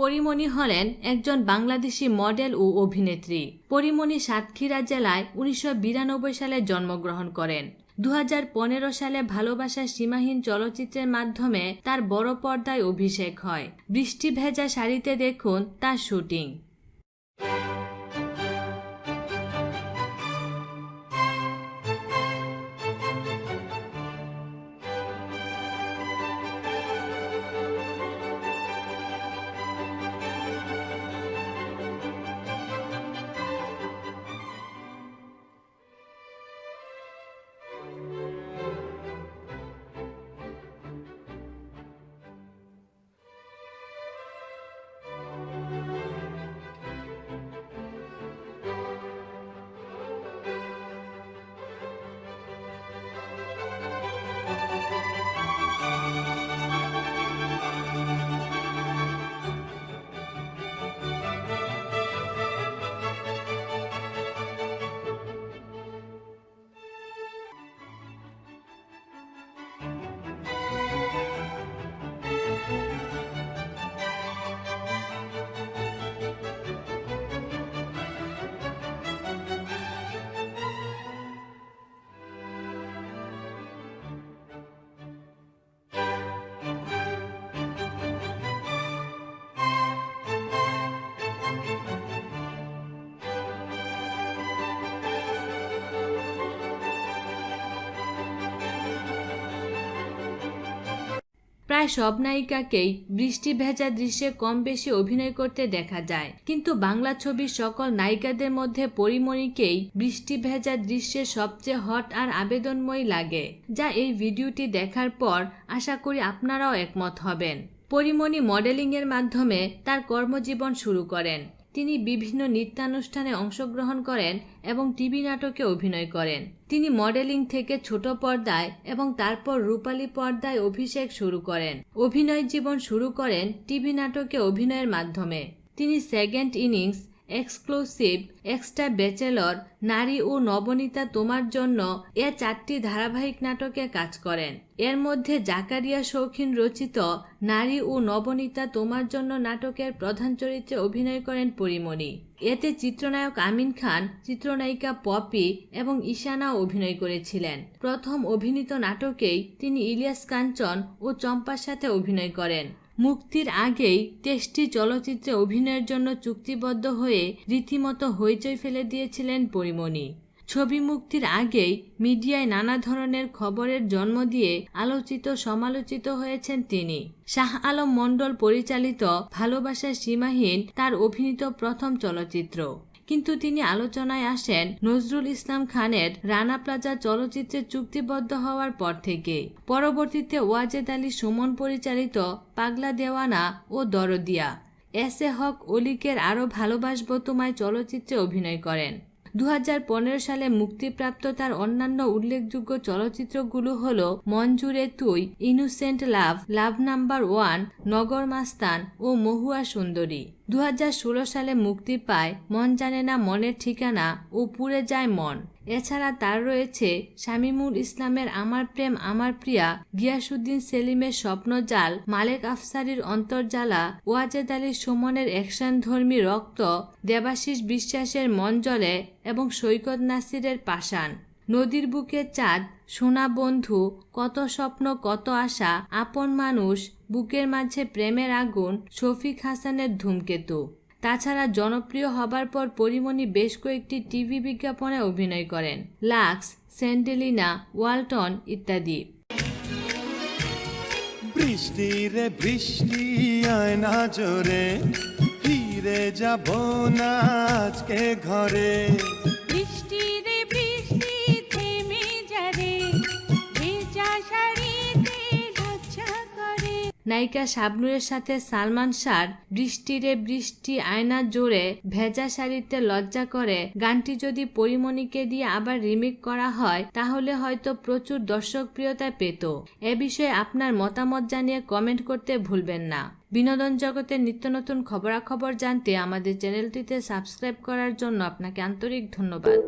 পরিমণি হলেন একজন বাংলাদেশি মডেল ও অভিনেত্রী। পরিমণি সাতক্ষীরা জেলায় উনিশশো বিরানব্বই সালে জন্মগ্রহণ করেন। দু হাজার পনেরো সালে ভালোবাসা সীমাহীন চলচ্চিত্রের মাধ্যমে তার বড় পর্দায় অভিষেক হয়। বৃষ্টি ভেজা শাড়িতে দেখুন তার শুটিং। প্রায় সব নায়িকাকেই বৃষ্টি ভেজা দৃশ্যে কম বেশি অভিনয় করতে দেখা যায়। কিন্তু বাংলা ছবির সকল নায়িকাদের মধ্যে পরিমণিকেই বৃষ্টি ভেজা দৃশ্যে সবচেয়ে হট আর আবেদনময় লাগে, যা এই ভিডিওটি দেখার পর আশা করি আপনারাও একমত হবেন। পরিমণি মডেলিংয়ের মাধ্যমে তার কর্মজীবন শুরু করেন। তিনি বিভিন্ন নৃত্যানুষ্ঠানে অংশগ্রহণ করেন এবং টিভি নাটকে অভিনয় করেন। তিনি মডেলিং থেকে ছোট পর্দায় এবং তারপর রূপালী পর্দায় অভিষেক শুরু করেন। অভিনয় জীবন শুরু করেন টিভি নাটকে অভিনয়ের মাধ্যমে। তিনি second innings exclusive extra bachelor, নারী ও নবনীতা তোমার জন্য এ চারটি ধারাবাহিক নাটকে কাজ করেন। এর মধ্যে জাকারিয়া শৌখিন রচিত নারী ও নবনীতা তোমার জন্য নাটকের প্রধান চরিত্রে অভিনয় করেন পরিমণি। এতে চিত্রনায়ক আমিন খান, চিত্রনায়িকা পপি এবং ঈশানাও অভিনয় করেছিলেন। প্রথম অভিনীত নাটকেই তিনি ইলিয়াস কাঞ্চন ও চম্পার সাথে অভিনয় করেন। মুক্তির আগেই টেস্টি চলচ্চিত্রে অভিনয়ের জন্য চুক্তিবদ্ধ হয়ে রীতিমতো হইচই ফেলে দিয়েছিলেন পরিমণি। ছবি মুক্তির আগেই মিডিয়ায় নানা ধরনের খবরের জন্ম দিয়ে আলোচিত সমালোচিত হয়েছেন তিনি। শাহ আলম মণ্ডল পরিচালিত ভালোবাসার সীমাহীন তার অভিনীত প্রথম চলচ্চিত্র। কিন্তু তিনি আলোচনায় আসেন নজরুল ইসলাম খানের রানা প্লাজা চলচ্চিত্রে চুক্তিবদ্ধ হওয়ার পর থেকে। পরবর্তীতে ওয়াজেদ আলী সুমন পরিচালিত পাগলা দেওয়ানা ও দরদিয়া। এস এ হক অলিকের আরও ভালোবাসব তোমায় চলচ্চিত্রে অভিনয় করেন। দু হাজার পনেরো সালে মুক্তিপ্রাপ্ত তার অন্যান্য উল্লেখযোগ্য চলচ্চিত্রগুলো হল মঞ্জুরে তুই, innocent love love number one, Nagar Mastan ও মহুয়া সুন্দরী। দু হাজার ষোলো সালে মুক্তি পায় মন জানে না মনের ঠিকানা ও পুড়ে যায় মন। এছাড়া তার রয়েছে শামিমুল ইসলামের আমার প্রেম, আমার প্রিয়া গিয়াসুদ্দিন সেলিমের স্বপ্নজাল মালেক আফসারির অন্তর্জালা ওয়াজেদ আলী সুমনের অ্যাকশন ধর্মী রক্ত, দেবাশিস বিশ্বাসের মন জলে এবং সৈকত নাসিরের পাষাণ। নদীর বুকে চাঁদ, সোনা বন্ধু, কত স্বপ্ন, কত আশা, আপন মানুষ, বুকের মাঝে প্রেমের আগুন, শফিক হাসানের ধূমকেতু। তাছাড়া জনপ্রিয় হবার পর পরিমণি বেশ কয়েকটি টিভি বিজ্ঞাপনে অভিনয় করেন। লাক্স, স্যান্ডেলিনা, ওয়ালটন ইত্যাদি। বৃষ্টি রে বৃষ্টি না জোরে। ফিরে যাব না আজকে ঘরে। নায়িকা শাবনুরের সাথে সালমান শাহ বৃষ্টিরে বৃষ্টি আয়না জোরে ভেজা শাড়িতে লজ্জা করে। গানটি যদি পরিমণিকে দিয়ে আবার রিমেক করা হয়, তাহলে হয়তো প্রচুর দর্শকপ্রিয়তা পেত। এ বিষয়ে আপনার মতামত জানিয়ে কমেন্ট করতে ভুলবেন না। বিনোদন জগতের নিত্য নতুন খবরাখবর জানতে আমাদের চ্যানেলটিতে সাবস্ক্রাইব করার জন্য আপনাকে আন্তরিক ধন্যবাদ।